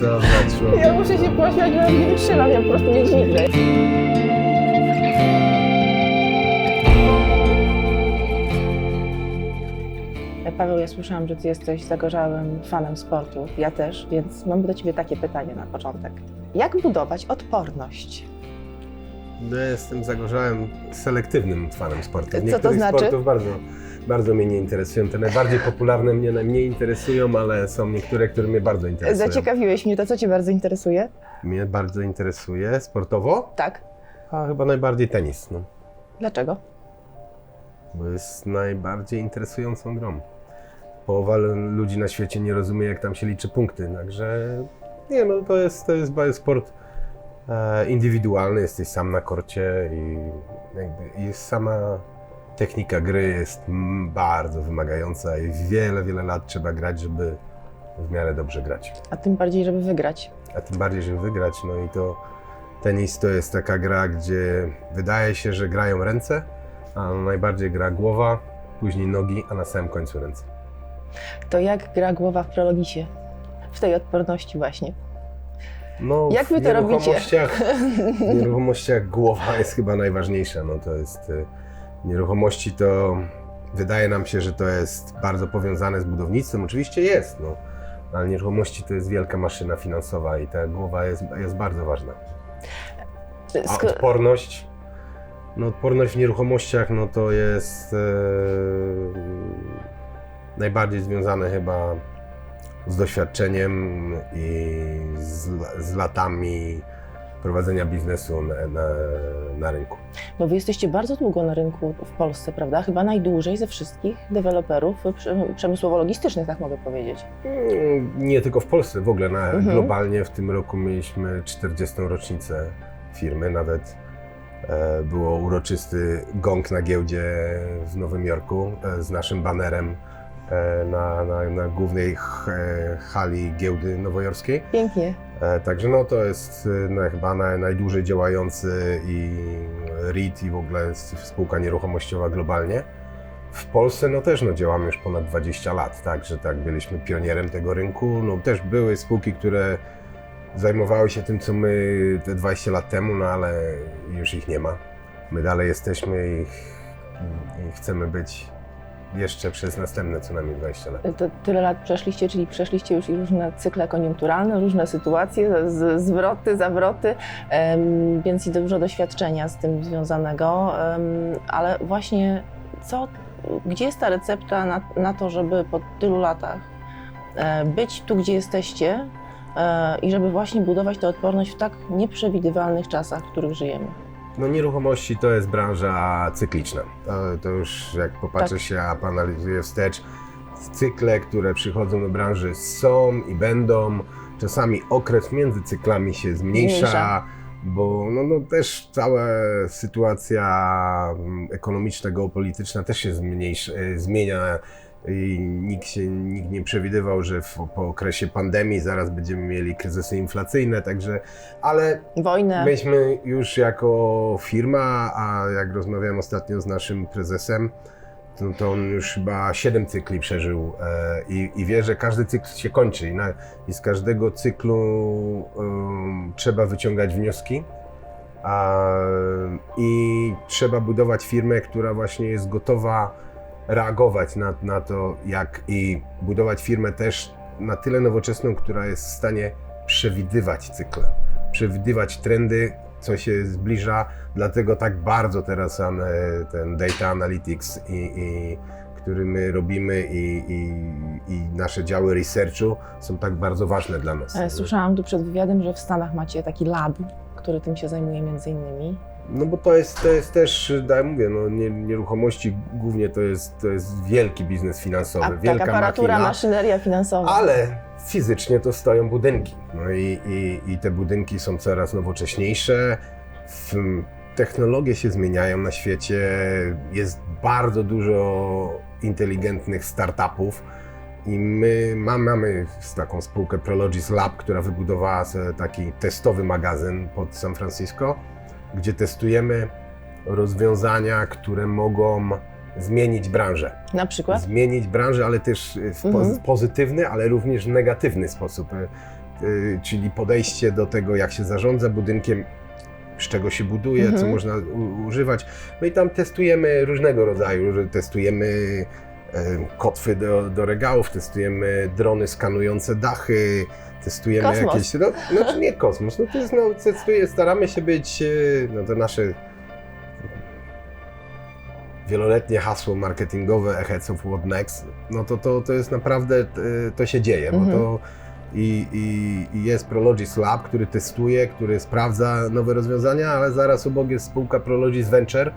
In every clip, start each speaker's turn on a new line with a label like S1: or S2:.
S1: Co za człowiek.
S2: Ja muszę się pośmiać, bo ja nie wytrzymam, ja po prostu nie dźwignę. Paweł, ja słyszałam, że ty jesteś zagorzałym fanem sportu. Ja też, więc mam do ciebie takie pytanie na początek. Jak budować odporność?
S1: No, ja jestem zagorzałym, selektywnym fanem sportu.
S2: Co to
S1: Niektórych
S2: znaczy?
S1: sportów bardzo, bardzo mnie nie interesują. Te najbardziej popularne mnie najmniej interesują, ale są niektóre, które mnie bardzo interesują.
S2: Zaciekawiłeś mnie, to co cię bardzo interesuje?
S1: Mnie bardzo interesuje sportowo,
S2: Tak.
S1: a chyba najbardziej tenis, no,
S2: Dlaczego?
S1: bo jest najbardziej interesującą grą. Połowa l- ludzi na świecie nie rozumie, jak tam się liczy punkty, także nie no, to jest, to jest ba- sport indywidualny, jesteś sam na korcie i i sama technika gry jest bardzo wymagająca i wiele, wiele lat trzeba grać, żeby w miarę dobrze grać.
S2: A tym bardziej, żeby wygrać.
S1: A tym bardziej, żeby wygrać, no i to tenis to jest taka gra, gdzie wydaje się, że grają ręce, a najbardziej gra głowa, później nogi, a na samym końcu ręce.
S2: To jak gra głowa w prologisie? W tej odporności właśnie.
S1: No,
S2: Jak wy
S1: w
S2: to robicie?
S1: nieruchomościach, w nieruchomościach głowa jest chyba najważniejsza. No to jest y, nieruchomości to wydaje nam się, że to jest bardzo powiązane z budownictwem. Oczywiście jest, no, ale nieruchomości to jest wielka maszyna finansowa i ta głowa jest, jest bardzo ważna. A
S2: Sko-
S1: odporność? No odporność w nieruchomościach no to jest e, najbardziej związane chyba z doświadczeniem i z, z latami prowadzenia biznesu na, na, na rynku.
S2: No wy jesteście bardzo długo na rynku w Polsce, prawda? Chyba najdłużej ze wszystkich deweloperów prze- przemysłowo-logistycznych, tak mogę powiedzieć.
S1: Mm, Nie tylko w Polsce, w ogóle na,
S2: Mhm.
S1: globalnie w tym roku mieliśmy 40. rocznicę firmy, nawet e, było uroczysty gong na giełdzie w Nowym Jorku e, z naszym banerem e, na, na, na głównej e, hali giełdy nowojorskiej.
S2: Pięknie.
S1: E, Także no to jest e, no, chyba naj, najdłużej działający i REIT i w ogóle spółka nieruchomościowa globalnie. W Polsce no też no, działamy już ponad 20 lat, tak, że tak byliśmy pionierem tego rynku. No też były spółki, które zajmowały się tym, co my te 20 lat temu, no ale już ich nie ma. My dalej jesteśmy i, i chcemy być jeszcze przez następne co najmniej 20 lat.
S2: To tyle lat przeszliście, czyli przeszliście już i różne cykle koniunkturalne, różne sytuacje, z, zwroty, zawroty, em, więc i dużo doświadczenia z tym związanego. em, ale właśnie co, gdzie jest ta recepta na, na to, żeby po tylu latach e, być tu, gdzie jesteście e, i żeby właśnie budować tę odporność w tak nieprzewidywalnych czasach, w których żyjemy?
S1: No nieruchomości to jest branża cykliczna. To, to już jak popatrzy
S2: Tak.
S1: się, a analizuje wstecz, cykle, które przychodzą do branży są i będą. Czasami okres między cyklami się zmniejsza,
S2: Zmniejsza.
S1: bo no, no też cała sytuacja mm, ekonomiczna, geopolityczna też się zmniejsza, e, zmienia. I nikt, się, nikt nie przewidywał, że w, po okresie pandemii zaraz będziemy mieli kryzysy inflacyjne, także, ale
S2: Wojnę.
S1: Myśmy już jako firma, a jak rozmawiałem ostatnio z naszym prezesem, to, to on już chyba 7 cykli przeżył e, i, i wie, że każdy cykl się kończy i, na, i z każdego cyklu em, trzeba wyciągać wnioski. A, I trzeba budować firmę, która właśnie jest gotowa reagować na, na to, jak i budować firmę też na tyle nowoczesną, która jest w stanie przewidywać cykle przewidywać trendy, co się zbliża, dlatego tak bardzo teraz an- ten data analytics, i, i, który my robimy i, i, i nasze działy researchu są tak bardzo ważne dla nas.
S2: E, Słyszałam tu przed wywiadem, że w Stanach macie taki lab, który tym się zajmuje między innymi.
S1: No bo to jest, to jest też, tak mówię, no, nie, nieruchomości głównie to jest, to jest wielki biznes finansowy,
S2: A tak,
S1: wielka
S2: aparatura,
S1: machina.
S2: maszyneria finansowa.
S1: Ale fizycznie to stoją budynki. No i, i, i te budynki są coraz nowocześniejsze. W, technologie się zmieniają na świecie. Jest bardzo dużo inteligentnych startupów. I my ma- mamy taką spółkę Prologis Lab, która wybudowała taki testowy magazyn pod San Francisco, gdzie testujemy rozwiązania, które mogą zmienić branżę.
S2: Na przykład?
S1: Zmienić branżę, ale też w
S2: Mhm.
S1: pozytywny, ale również negatywny sposób. Y, Czyli podejście do tego, jak się zarządza budynkiem, z czego się buduje, co
S2: Mhm.
S1: można u- używać. No i tam testujemy różnego rodzaju. że Testujemy e, kotwy do, do regałów, testujemy drony skanujące dachy, testujemy
S2: Kosmos.
S1: jakieś. No, znaczy nie kosmos, no to jest, no, testuje, staramy się być, e, no to nasze wieloletnie hasło marketingowe Ahead of What Next, no to, to, to jest naprawdę, e, to się dzieje, bo
S2: Mhm.
S1: to i, i, i jest Prologis Lab, który testuje, który sprawdza nowe rozwiązania, ale zaraz obok jest spółka Prologis Venture,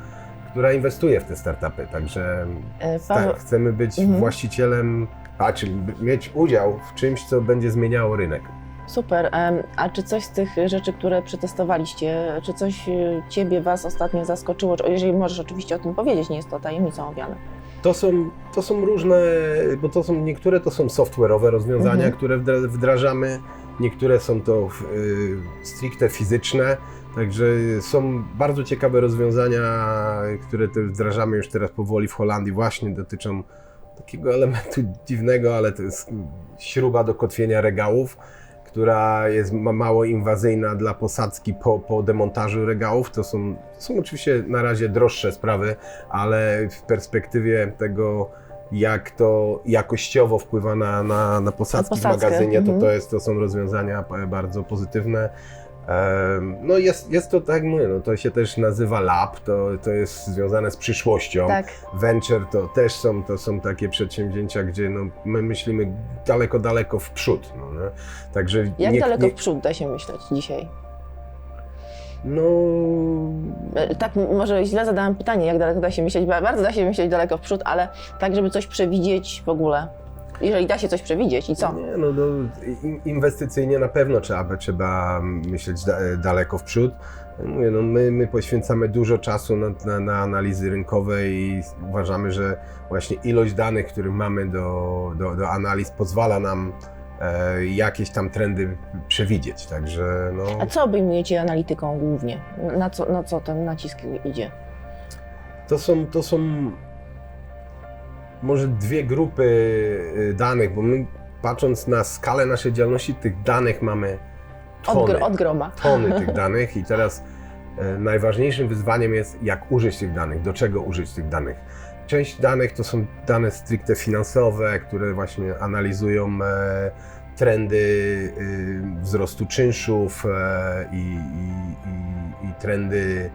S1: która inwestuje w te startupy, także
S2: E,
S1: tak,
S2: Paweł,
S1: chcemy być
S2: Mhm.
S1: właścicielem, a czyli mieć udział w czymś, co będzie zmieniało rynek.
S2: super. A czy coś z tych rzeczy, które przetestowaliście, czy coś e, Ciebie, Was ostatnio zaskoczyło? Czy- Jeżeli możesz oczywiście o tym powiedzieć, nie jest to tajemnicą owiane.
S1: To są, to są różne, bo to są, niektóre to są software'owe rozwiązania,
S2: Mhm.
S1: które wdra- wdrażamy, niektóre są to y, stricte fizyczne, także są bardzo ciekawe rozwiązania, które wdrażamy już teraz powoli w Holandii, właśnie dotyczą takiego elementu dziwnego, ale to jest śruba do kotwienia regałów, która jest ma- mało inwazyjna dla posadzki po, po demontażu regałów. To są, to są oczywiście na razie droższe sprawy, ale w perspektywie tego, jak to jakościowo wpływa na, na, na posadzki w
S2: posadzkę,
S1: magazynie, to,
S2: mhm.
S1: to, jest, to są rozwiązania e, bardzo pozytywne. No jest, jest to, tak mówię, no to się też nazywa lab, to, to jest związane z przyszłością.
S2: Tak.
S1: Venture to też są, to są takie przedsięwzięcia, gdzie no, my myślimy daleko, daleko w przód. No, nie? Także
S2: Jak
S1: nie-
S2: daleko
S1: nie-
S2: w przód da się myśleć dzisiaj?
S1: No,
S2: E, Tak, może źle zadałam pytanie, jak daleko da się myśleć, Ba- bardzo da się myśleć daleko w przód, ale tak, żeby coś przewidzieć w ogóle. Jeżeli da się coś przewidzieć i co?
S1: Nie, no, no, in- inwestycyjnie na pewno trzeba, trzeba myśleć da, daleko w przód. Mówię, no, my, my poświęcamy dużo czasu na, na, na analizy rynkowe i uważamy, że właśnie ilość danych, które mamy do, do, do analiz pozwala nam e, jakieś tam trendy przewidzieć. Także no,
S2: A co obejmujecie analityką głównie? Na co, na co ten nacisk idzie?
S1: To są, to są może dwie grupy y, danych, bo my patrząc na skalę naszej działalności, tych danych mamy tony,
S2: gr- od groma.
S1: tony tych danych i teraz e, najważniejszym wyzwaniem jest, jak użyć tych danych, do czego użyć tych danych. Część danych to są dane stricte finansowe, które właśnie analizują e, trendy y, wzrostu czynszów e, i, i, i, i trendy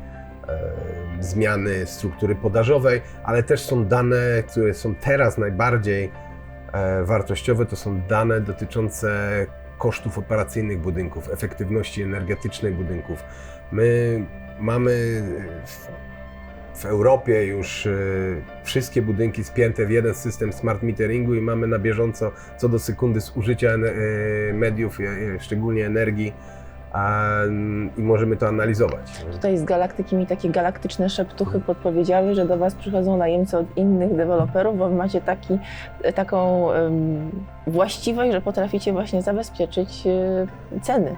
S1: zmiany struktury podażowej, ale też są dane, które są teraz najbardziej e, wartościowe, to są dane dotyczące kosztów operacyjnych budynków, efektywności energetycznej budynków. My mamy w, Europie już e, wszystkie budynki spięte w jeden system smart meteringu i mamy na bieżąco co do sekundy zużycia e, mediów, e, e, szczególnie energii i możemy to analizować.
S2: Tutaj z galaktyki mi takie galaktyczne szeptuchy podpowiedziały, że do Was przychodzą najemcy od innych deweloperów, bo macie taki, taką właściwość, że potraficie właśnie zabezpieczyć e, ceny.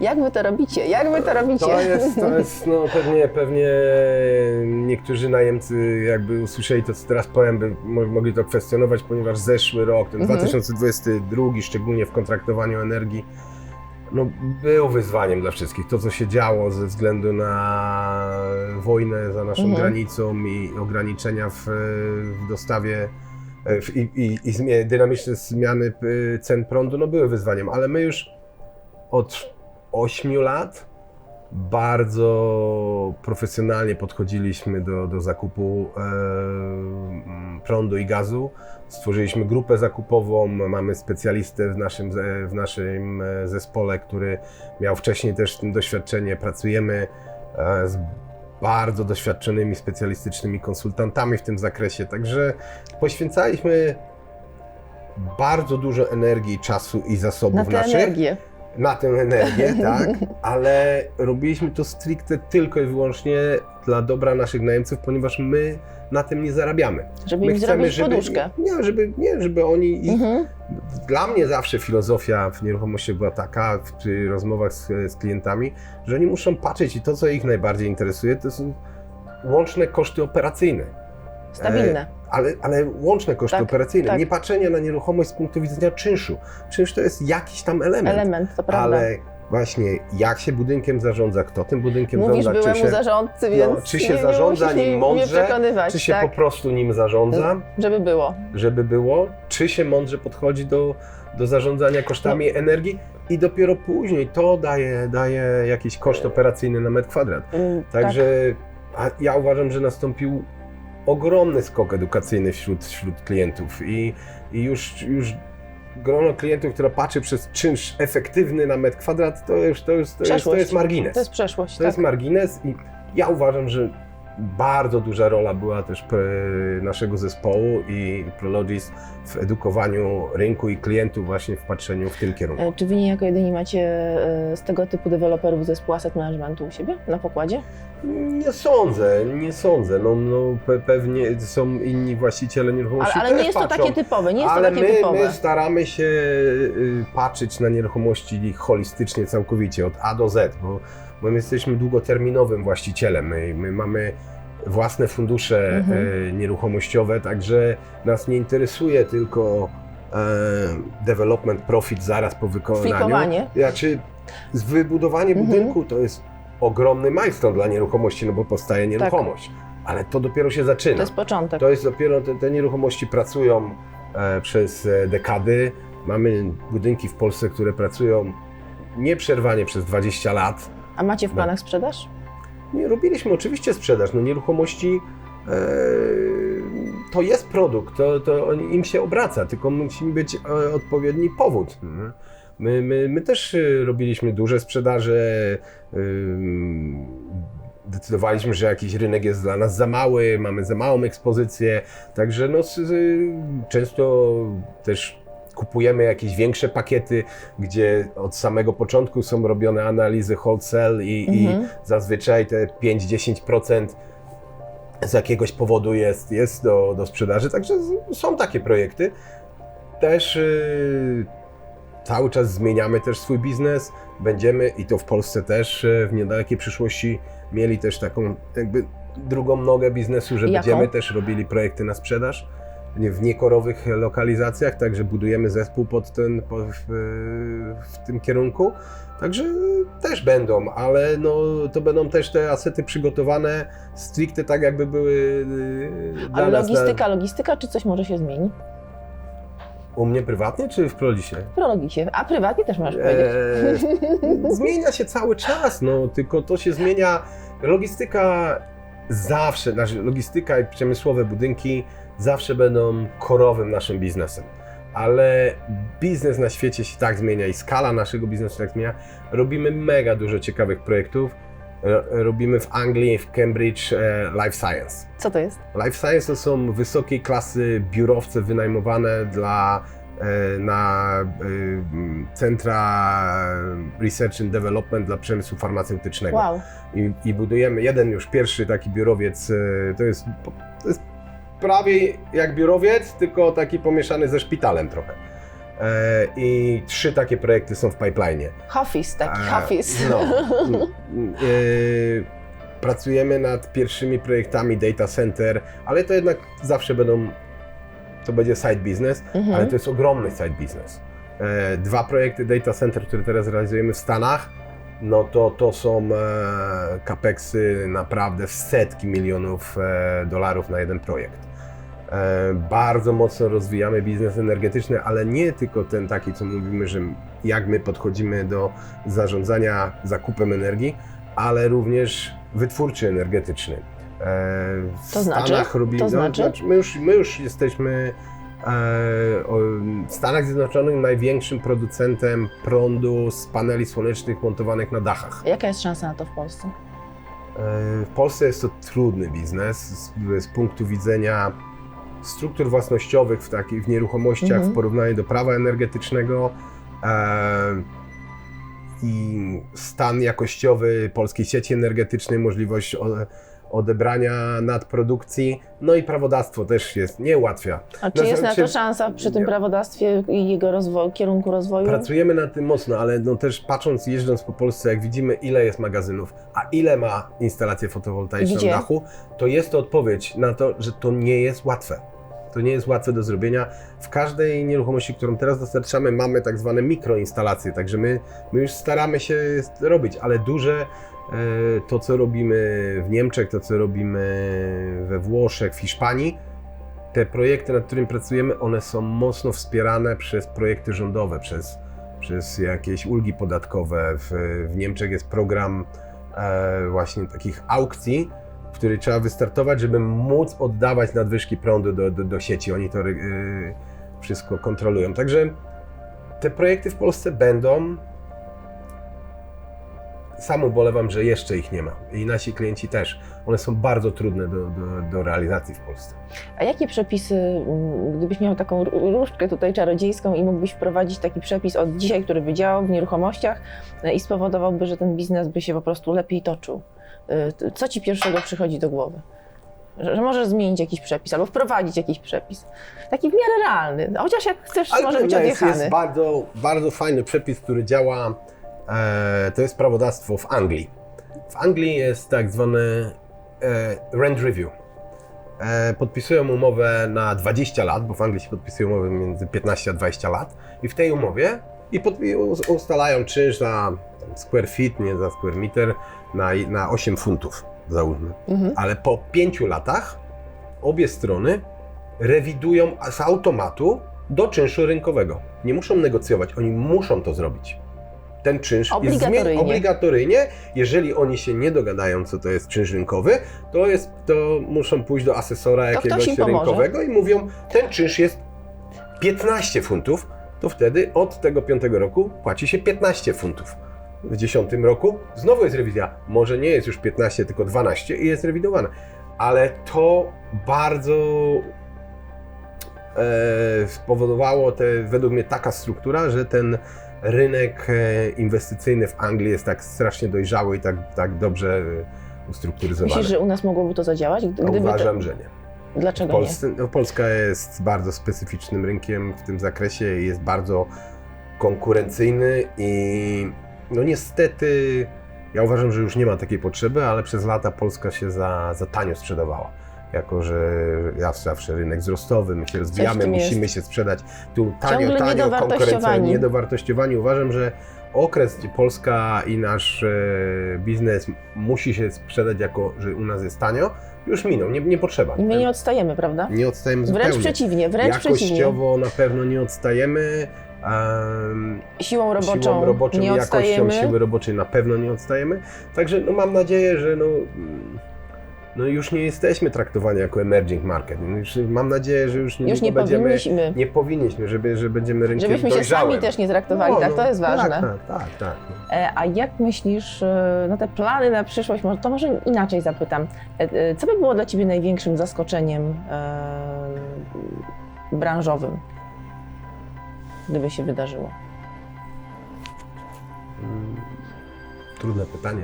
S2: Jak Wy to robicie? Jak Wy to robicie?
S1: To jest, to jest no pewnie, pewnie niektórzy najemcy jakby usłyszeli to, co teraz powiem, by mo- mogli to kwestionować, ponieważ zeszły rok, ten
S2: Mhm.
S1: 2022, szczególnie w kontraktowaniu energii, no, był wyzwaniem dla wszystkich. To, co się działo ze względu na wojnę za naszą
S2: Mhm.
S1: granicą i ograniczenia w, w dostawie e, w, i, i, i zmie- dynamiczne zmiany cen prądu, no były wyzwaniem, ale my już od 8 lat bardzo profesjonalnie podchodziliśmy do, do zakupu e, prądu i gazu. Stworzyliśmy grupę zakupową, mamy specjalistę w naszym, w naszym e, zespole, który miał wcześniej też doświadczenie. Pracujemy e, z bardzo doświadczonymi, specjalistycznymi konsultantami w tym zakresie, także poświęcaliśmy bardzo dużo energii, czasu i
S2: Na
S1: zasobów
S2: tę
S1: naszych
S2: energię.
S1: Na tę energię, tak, ale robiliśmy to stricte tylko i wyłącznie dla dobra naszych najemców, ponieważ my na tym nie zarabiamy.
S2: Żeby
S1: My
S2: im zrobić poduszkę.
S1: Nie, żeby, nie, żeby oni. Ich,
S2: Mhm.
S1: Dla mnie zawsze filozofia w nieruchomości była taka, w- przy rozmowach z, z klientami, że oni muszą patrzeć i to, co ich najbardziej interesuje, to są łączne koszty operacyjne.
S2: Stabilne.
S1: Ale, ale łączne koszty
S2: Tak,
S1: operacyjne,
S2: tak.
S1: nie patrzenie na nieruchomość z punktu widzenia czynszu. Czynsz to jest jakiś tam element,
S2: Element, to prawda.
S1: ale właśnie jak się budynkiem zarządza, kto tym budynkiem
S2: Mówisz
S1: zarządza, czy się,
S2: zarządcy, więc
S1: no, czy się
S2: nie,
S1: zarządza
S2: nie
S1: nim mądrze, czy się
S2: tak,
S1: po prostu nim zarządza,
S2: żeby było.
S1: żeby było, czy się mądrze podchodzi do, do zarządzania kosztami energii i dopiero później to daje, daje jakiś koszt operacyjny na metr kwadrat.
S2: Mm,
S1: Także a ja uważam, że nastąpił ogromny skok edukacyjny wśród, wśród klientów i, i już, już grono klientów, która patrzy przez czynsz efektywny na metr kwadrat, to już to jest, to jest, to jest margines.
S2: To jest przeszłość,
S1: To
S2: tak.
S1: jest margines i ja uważam, że bardzo duża rola była też naszego zespołu i Prologis w edukowaniu rynku i klientów właśnie w patrzeniu w tym kierunku.
S2: E, Czy wy nie jako jedyni macie e, z tego typu deweloperów zespół asset managementu u siebie na pokładzie?
S1: Nie sądzę, nie sądzę. No, no pe- pewnie są inni właściciele
S2: Ale,
S1: nieruchomości
S2: ale nie
S1: też
S2: jest to
S1: patrzą,
S2: takie typowe, nie jest
S1: ale
S2: to takie
S1: my,
S2: typowe.
S1: my staramy się y, patrzeć na nieruchomości holistycznie, całkowicie, od A do Z, bo, bo my jesteśmy długoterminowym właścicielem. My, my mamy własne fundusze
S2: Mhm.
S1: y, nieruchomościowe, także nas nie interesuje tylko e, development profit zaraz po wykonaniu.
S2: Flikowanie.
S1: Znaczy, z wybudowanie
S2: Mhm.
S1: budynku to jest ogromny milestone dla nieruchomości, no bo
S2: Tak.
S1: powstaje nieruchomość. Ale to dopiero się zaczyna.
S2: To jest początek.
S1: To jest dopiero, te, te nieruchomości pracują e, przez e, dekady. Mamy budynki w Polsce, które pracują nieprzerwanie przez 20 lat.
S2: A macie w
S1: No.
S2: planach sprzedaż?
S1: Nie robiliśmy oczywiście sprzedaż. No nieruchomości e, to jest produkt, to, to on- im się obraca, tylko musi być e, odpowiedni powód. Mhm. My, my, my też e, robiliśmy duże sprzedaże. ym, Decydowaliśmy, że jakiś rynek jest dla nas za mały, mamy za małą ekspozycję, także no, s- s- często też kupujemy jakieś większe pakiety, gdzie od samego początku są robione analizy wholesale i, i
S2: Mhm.
S1: zazwyczaj te 5-10% z jakiegoś powodu jest, jest do, do sprzedaży, także są takie projekty. Też y, cały czas zmieniamy też swój biznes, będziemy i to w Polsce też y, w niedalekiej przyszłości mieli też taką jakby drugą nogę biznesu, że
S2: Jaką?
S1: będziemy też robili projekty na sprzedaż w niekorowych lokalizacjach, także budujemy zespół pod ten, w, w tym kierunku. Także też będą, ale no, to będą też te asety przygotowane stricte tak, jakby były y, dla
S2: Ale
S1: nas.
S2: logistyka, logistyka, czy coś może się zmieni?
S1: Na, u mnie prywatnie czy w Prolisie?
S2: W prologisie. A prywatnie też możesz powiedzieć.
S1: Eee, zmienia się cały czas, no tylko to się zmienia. Logistyka zawsze, znaczy logistyka i przemysłowe budynki zawsze będą korowym naszym biznesem. Ale biznes na świecie się tak zmienia i skala naszego biznesu się tak zmienia. Robimy mega dużo ciekawych projektów. Ro- Robimy w Anglii, w Cambridge e, Life Science.
S2: Co to jest?
S1: Life Science to są wysokiej klasy biurowce wynajmowane dla, e, na e, centra Research and Development dla przemysłu farmaceutycznego.
S2: Wow.
S1: I, I budujemy jeden już pierwszy taki biurowiec, e, to jest, to jest prawie jak biurowiec, tylko taki pomieszany ze szpitalem trochę. E, I trzy takie projekty są w pipeline.
S2: Hafis, taki
S1: A,
S2: hafis.
S1: No. Mm, e, pracujemy nad pierwszymi projektami data center, ale to jednak zawsze będą, to będzie side business,
S2: Mhm.
S1: ale to jest ogromny side business. E, dwa projekty data center, które teraz realizujemy w Stanach, no to to są e, capeksy naprawdę w setki milionów e, dolarów na jeden projekt. E, bardzo mocno rozwijamy biznes energetyczny, ale nie tylko ten taki, co mówimy, że jak my podchodzimy do zarządzania zakupem energii, ale również wytwórczy energetyczny. E, w
S2: To znaczy?
S1: Stanach robimy,
S2: To znaczy?
S1: my, już, my już jesteśmy w Stanach Zjednoczonych największym producentem prądu z paneli słonecznych montowanych na dachach.
S2: Jaka jest szansa na to w Polsce?
S1: E, W Polsce jest to trudny biznes z, z punktu widzenia struktur własnościowych w takich w nieruchomościach
S2: Mhm.
S1: w porównaniu do prawa energetycznego e, i stan jakościowy polskiej sieci energetycznej, możliwość o, odebrania nadprodukcji, no i prawodawstwo też jest, nie ułatwia.
S2: A czy
S1: No,
S2: jest na
S1: znaczy-
S2: to szansa przy tym
S1: Nie.
S2: prawodawstwie i jego rozwoju, kierunku rozwoju?
S1: Pracujemy nad tym mocno, ale no też patrząc, jeżdżąc po Polsce, jak widzimy ile jest magazynów, a ile ma instalacje fotowoltaiczne
S2: Gdzie?
S1: na dachu, to jest to odpowiedź na to, że to nie jest łatwe. To nie jest łatwe do zrobienia. W każdej nieruchomości, którą teraz dostarczamy, mamy tak zwane mikroinstalacje, także my, my już staramy się robić, ale duże to, co robimy w Niemczech, to, co robimy we Włoszech, w Hiszpanii, te projekty, nad którymi pracujemy, one są mocno wspierane przez projekty rządowe, przez, przez jakieś ulgi podatkowe. W, w Niemczech jest program e, właśnie takich aukcji, w który trzeba wystartować, żeby móc oddawać nadwyżki prądu do, do, do sieci. Oni to e, wszystko kontrolują. Także te projekty w Polsce będą. Sam ubolewam, że jeszcze ich nie ma. I nasi klienci też. One są bardzo trudne do, do, do realizacji w Polsce.
S2: A jakie przepisy, mm, gdybyś miał taką ró- różdżkę tutaj czarodziejską i mógłbyś wprowadzić taki przepis od dzisiaj, który by działał w nieruchomościach e, i spowodowałby, że ten biznes by się po prostu lepiej toczył? E, Co ci pierwszego przychodzi do głowy? Że, że możesz zmienić jakiś przepis albo wprowadzić jakiś przepis. Taki w miarę realny. Chociaż jak chcesz, może być
S1: jest,
S2: odjechany.
S1: jest bardzo, bardzo fajny przepis, który działa. E, to jest prawodawstwo w Anglii. W Anglii jest tak zwany e, rent review. E, podpisują umowę na 20 lat, bo w Anglii się podpisuje umowy między 15 a 20 lat. I w tej umowie i pod, ustalają czynsz tam, square feet, nie za square meter, na, na 8 funtów, załóżmy
S2: Mhm.
S1: ale po pięciu latach obie strony rewidują z automatu do czynszu rynkowego. Nie muszą negocjować, oni muszą to zrobić. Ten czynsz jest
S2: Obligatoryjnie.
S1: zmie- obligatoryjnie. Jeżeli oni się nie dogadają, co to jest czynsz rynkowy, to, jest, to muszą pójść do asesora
S2: To ktoś
S1: jakiegoś
S2: im pomoże.
S1: rynkowego i mówią, ten czynsz jest 15 funtów, to wtedy od tego piątego roku płaci się 15 funtów. W dziesiątym roku znowu jest rewizja. Może nie jest już 15, tylko 12 i jest rewidowane. Ale to bardzo e, spowodowało te, według mnie taka struktura, że ten rynek e, inwestycyjny w Anglii jest tak strasznie dojrzały i tak, tak dobrze e, ustrukturyzowany.
S2: Myślisz, że u nas mogłoby to zadziałać? Gdy-
S1: No,
S2: Gdyby
S1: uważam,
S2: to...
S1: że nie.
S2: Dlaczego
S1: Polsce, no, Polska jest bardzo specyficznym rynkiem w tym zakresie i jest bardzo konkurencyjny i no niestety ja uważam, że już nie ma takiej potrzeby, ale przez lata Polska się za, za tanio sprzedawała. Jako, że ja zawsze rynek wzrostowy, my się rozwijamy, musimy
S2: jest.
S1: się sprzedać tu tanio,
S2: Ciągle
S1: tanio, konkurencja,
S2: niedowartościowani.
S1: Uważam, że okres, gdzie Polska i nasz e, biznes musi się sprzedać jako, że u nas jest tanio, już minął, nie, nie potrzeba.
S2: nie? My nie odstajemy, prawda?
S1: Nie odstajemy
S2: Wręcz
S1: zupełnie.
S2: przeciwnie, wręcz przeciwnie.
S1: Jakościowo na pewno nie odstajemy. Um,
S2: Siłą roboczą,
S1: siłą roboczą
S2: nie
S1: i jakością
S2: odstajemy.
S1: siły roboczej na pewno nie odstajemy. Także no, mam nadzieję, że no, mm, no już nie jesteśmy traktowani jako emerging market. No Już, mam nadzieję, że już,
S2: Już nie
S1: będziemy,
S2: powinniśmy.
S1: nie powinniśmy, żeby, że będziemy rynkiem
S2: Żebyśmy się
S1: dojrzałym.
S2: sami też nie traktowali,
S1: No,
S2: tak?
S1: no,
S2: To jest ważne.
S1: Tak, tak, tak. tak.
S2: E, A jak myślisz, no te plany na przyszłość, może- to może inaczej zapytam. E, Co by było dla Ciebie największym zaskoczeniem branżowym, gdyby się wydarzyło?
S1: Mm, Trudne pytanie.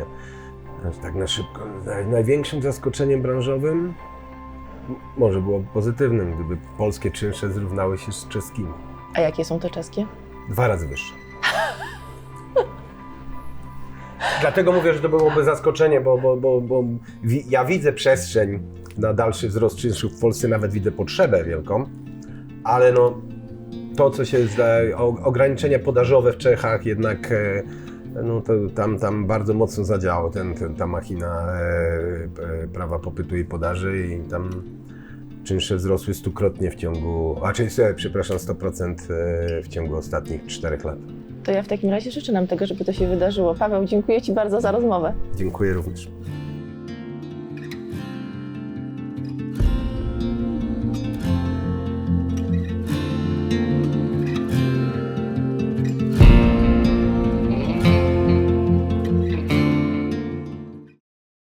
S1: Tak na szybko. Naj- Największym zaskoczeniem branżowym może było pozytywnym, gdyby polskie czynsze zrównały się z czeskimi.
S2: A jakie są te czeskie?
S1: Dwa razy wyższe. Dlatego mówię, że to byłoby zaskoczenie, bo, bo, bo, bo wi- ja widzę przestrzeń na dalszy wzrost czynszów w Polsce, nawet widzę potrzebę wielką, ale no to, co się zda, ograniczenia podażowe w Czechach jednak e, no to tam, tam bardzo mocno zadziałało ten, ten, ta machina e, prawa popytu i podaży i tam czynsze wzrosły stukrotnie w ciągu, a czyli, e, przepraszam, 100% e, w ciągu ostatnich czterech lat.
S2: To ja w takim razie życzę nam tego, żeby to się wydarzyło. Paweł, dziękuję Ci bardzo za rozmowę.
S1: Dziękuję również.